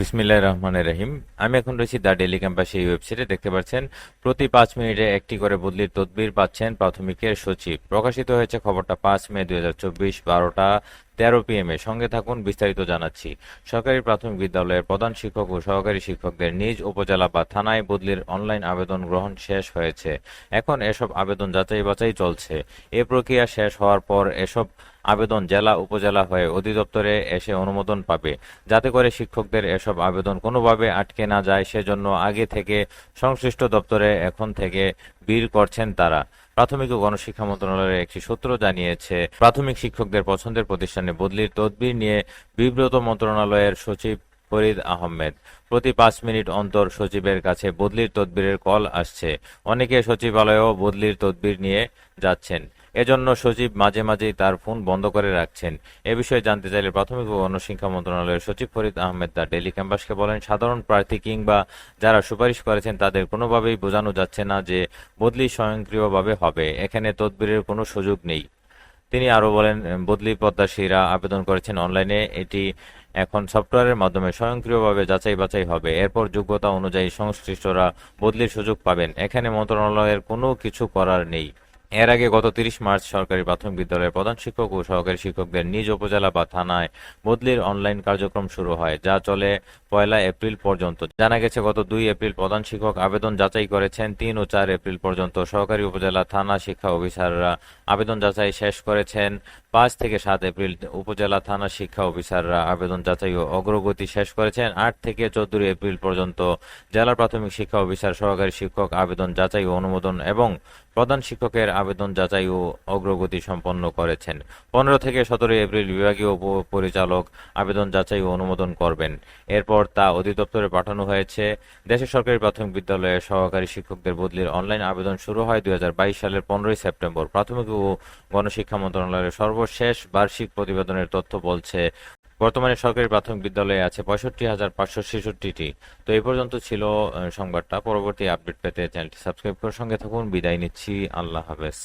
বিসমিল্লাহ রহমানের রহিম। আমি এখন রয়েছি দ্য ডেলি ক্যাম্পাস এই ওয়েবসাইটে। দেখতে পাচ্ছেন, প্রতি পাঁচ মিনিটে একটি করে বদলির তদবির পাচ্ছেন প্রাথমিকের সচিব। প্রকাশিত হয়েছে খবরটা পাঁচ মে দুই হাজার চব্বিশ বারোটা। তেরো পিএম এ। সঙ্গে থাকুন, বিস্তারিত জানাচ্ছি। সরকারি প্রাথমিক বিদ্যালয়ের প্রধান শিক্ষক ও সহকারী শিক্ষকদের নিজ উপজেলা বা থানায় বদলির অনলাইন আবেদন গ্রহণ শেষ হয়েছে। এখন এসব আবেদন যাচাই বাছাই চলছে। এ প্রক্রিয়া শেষ হওয়ার পর এসব আবেদন জেলা, উপজেলা হয়ে অধিদপ্তরে এসে অনুমোদন পাবে। যাতে করে শিক্ষকদের এসব আবেদন কোনোভাবে আটকে না যায়, সেজন্য আগে থেকে সংশ্লিষ্ট দপ্তরে এখন থেকে বীর করছেন তারা। প্রাথমিক ও গণশিক্ষা মন্ত্রণালয়ের একটি সূত্র জানিয়েছে, প্রাথমিক শিক্ষকদের পছন্দের প্রতিষ্ঠানে বদলির তদবির নিয়ে বিব্রত মন্ত্রণালয়ের সচিব ফরিদ আহমেদ। প্রতি পাঁচ মিনিট অন্তর সচিবের কাছে বদলির তদবিরের কল আসছে। অনেকে সচিবালয়েও বদলির তদবির নিয়ে যাচ্ছেন। এজন্য সচিব মাঝে মাঝেই তার ফোন বন্ধ করে রাখছেন। এ বিষয়ে জানতে চাইলে প্রাথমিক ও গণশিক্ষা মন্ত্রণালয়ের সচিব ফরিদ আহমেদ তার ডেলি ক্যাম্পাসকে বলেন, সাধারণ প্রার্থী কিংবা যারা সুপারিশ করেছেন তাদের কোনোভাবেই বোঝানো যাচ্ছে না যে বদলি স্বয়ংক্রিয়ভাবে হবে। এখানে তদবিরের কোনো সুযোগ নেই। তিনি আরও বলেন, বদলি প্রত্যাশীরা আবেদন করেছেন অনলাইনে। এটি এখন সফটওয়্যারের মাধ্যমে স্বয়ংক্রিয়ভাবে যাচাই বাছাই হবে। এরপর যোগ্যতা অনুযায়ী সংশ্লিষ্টরা বদলির সুযোগ পাবেন। এখানে মন্ত্রণালয়ের কোনো কিছু করার নেই। এর আগে গত তিরিশ মার্চ সরকারি প্রাথমিক বিদ্যালয়ের প্রধান শিক্ষক ও সহকারী শিক্ষকদের নিজ উপজেলা বা থানায় বদলির অনলাইন কার্যক্রম শুরু হয়, যা চলে পয়লা এপ্রিল পর্যন্ত। জানা গেছে, গত দুই এপ্রিল প্রধান শিক্ষক আবেদন যাচাই করেছেন, তিন ও চার এপ্রিল পর্যন্ত সহকারী উপজেলা থানা শিক্ষা অফিসাররা আবেদন যাচাই শেষ করেছেন। পাঁচ থেকে সাত এপ্রিল উপজেলা থানা শিক্ষা অফিসাররা আবেদন যাচাই ও অগ্রগতি শেষ করেছেন। আট থেকে চোদ্দই এপ্রিল পর্যন্ত জেলা প্রাথমিক শিক্ষা অফিসার, সহকারী শিক্ষক আবেদন যাচাই ও অনুমোদন এবং প্রধান শিক্ষকের আবেদন যাচাই ও অগ্রগতি সম্পন্ন করেছেন। পনেরো থেকে সতেরোই এপ্রিল বিভাগীয় পরিচালক আবেদন যাচাই ও অনুমোদন করবেন। এরপর তা অধিদপ্তরে পাঠানো হয়েছে। দেশের সরকারি প্রাথমিক বিদ্যালয়ের সহকারী শিক্ষকদের বদলির অনলাইন আবেদন শুরু হয় দুই হাজার বাইশ সালের পনেরোই সেপ্টেম্বর। প্রাথমিক ও গণশিক্ষা মন্ত্রণালয়ের সর্বশেষ বার্ষিক প্রতিবেদনের তথ্য বলছে বর্তমানে সরকারি প্রাথমিক বিদ্যালয়ে আছে পঁয়ষট্টি হাজার পাঁচশো ছেষট্টিটি। তো এই পর্যন্ত ছিল সংবাদটা। পরবর্তী আপডেট পেতে চ্যানেলটি সাবস্ক্রাইব করে সঙ্গে থাকুন। বিদায় নিচ্ছি। আল্লাহ হাফেজ।